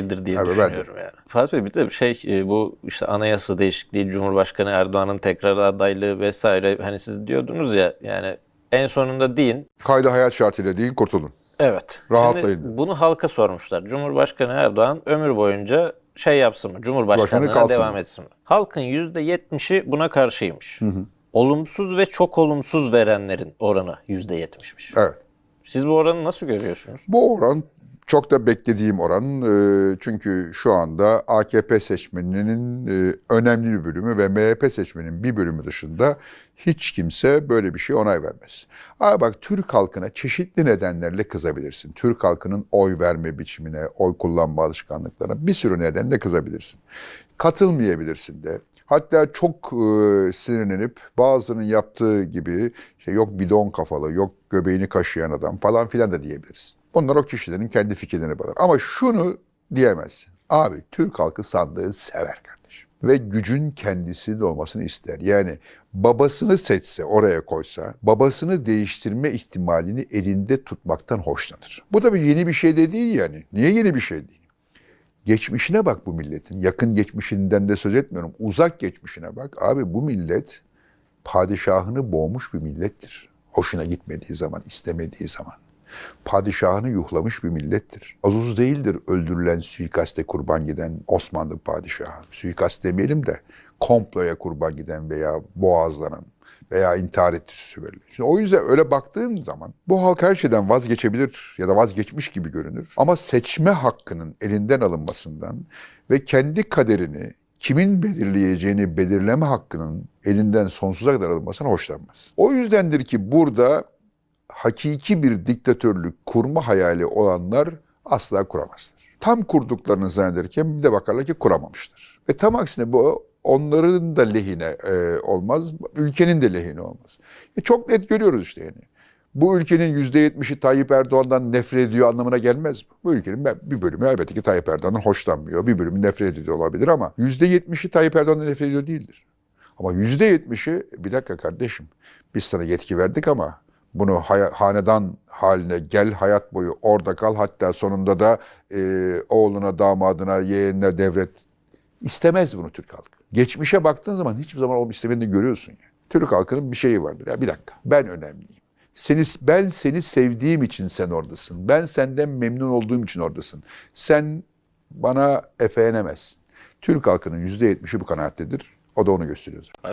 değildir diye de. düşünüyorum yani. Fatih Bey bir de şey e, bu işte anayasa değişikliği, Cumhurbaşkanı Erdoğan'ın tekrar adaylığı vesaire hani siz diyordunuz ya yani en sonunda deyin Kaydı hayat şartıyla değil kurtulun. Evet. Rahatlayın. Şimdi bunu halka sormuşlar. Cumhurbaşkanı Erdoğan ömür boyunca şey yapsın mı? Cumhurbaşkanlığına devam mı? etsin mi? Halkın %70'i buna karşıymış. Olumsuz ve çok olumsuz verenlerin oranı %70'miş. Evet. Siz bu oranı nasıl görüyorsunuz? Bu oran çok da beklediğim oran. Ee, Çünkü şu anda AKP seçmeninin e, önemli bir bölümü ve MHP seçmeninin bir bölümü dışında hiç kimse böyle bir şey onay vermez. Ama bak Türk halkına çeşitli nedenlerle kızabilirsin. Türk halkının oy verme biçimine, oy kullanma alışkanlıklarına bir sürü nedenle kızabilirsin. Katılmayabilirsin de. Hatta çok e, sinirlenip bazılarının yaptığı gibi işte yok bidon kafalı, yok göbeğini kaşıyan adam falan filan da diyebilirsin. Bunlar o kişilerin kendi fikirlerine bağlı. Ama şunu diyemezsin. Abi Türk halkı sandığı sever kardeşim. Ve gücün kendisinin olmasını ister. Yani babasını seçse, oraya koysa, babasını değiştirme ihtimalini elinde tutmaktan hoşlanır. Bu tabii yeni bir şey de değil yani. Niye yeni bir şey değil? Geçmişine bak bu milletin. Yakın geçmişinden de söz etmiyorum. Uzak geçmişine bak. Abi bu millet padişahını boğmuş bir millettir. Hoşuna gitmediği zaman, istemediği zaman. Padişahını yuhlamış bir millettir. Azuz değildir öldürülen suikaste kurban giden Osmanlı padişahı. Suikast demeyelim de komploya kurban giden veya boğazlanan veya intihar etti süsü verilir. Şimdi o yüzden öyle baktığın zaman bu halk her şeyden vazgeçebilir ya da vazgeçmiş gibi görünür. Ama seçme hakkının elinden alınmasından ve kendi kaderini kimin belirleyeceğini belirleme hakkının elinden sonsuza kadar alınmasına hoşlanmaz. O yüzdendir ki burada hakiki bir diktatörlük kurma hayali olanlar asla kuramazlar. Tam kurduklarını zannederken bir de bakarlar ki kuramamışlar. Ve tam aksine bu onların da lehine e, olmaz, ülkenin de lehine olmaz. E, çok net görüyoruz işte yani. Bu ülkenin %70'i Tayyip Erdoğan'dan nefret ediyor anlamına gelmez bu. Bu ülkenin bir bölümü elbette ki Tayyip Erdoğan'dan hoşlanmıyor. Bir bölümü nefret ediyor olabilir ama %70'i Tayyip Erdoğan'dan nefret ediyor değildir. Ama yüzde yetmişi bir dakika kardeşim biz sana yetki verdik ama bunu hanedan haline gel hayat boyu orada kal hatta sonunda da e, oğluna damadına yeğenine devret istemez bunu Türk halkı. Geçmişe baktığın zaman hiçbir zaman onu istemediğini görüyorsun ya. Türk halkının bir şeyi vardır. Ya bir dakika ben önemliyim. Seni, ben seni sevdiğim için sen oradasın. Ben senden memnun olduğum için oradasın. Sen bana efeğenemezsin. Türk halkının yüzde yetmişi bu kanaattedir. O da onu gösteriyor zaten.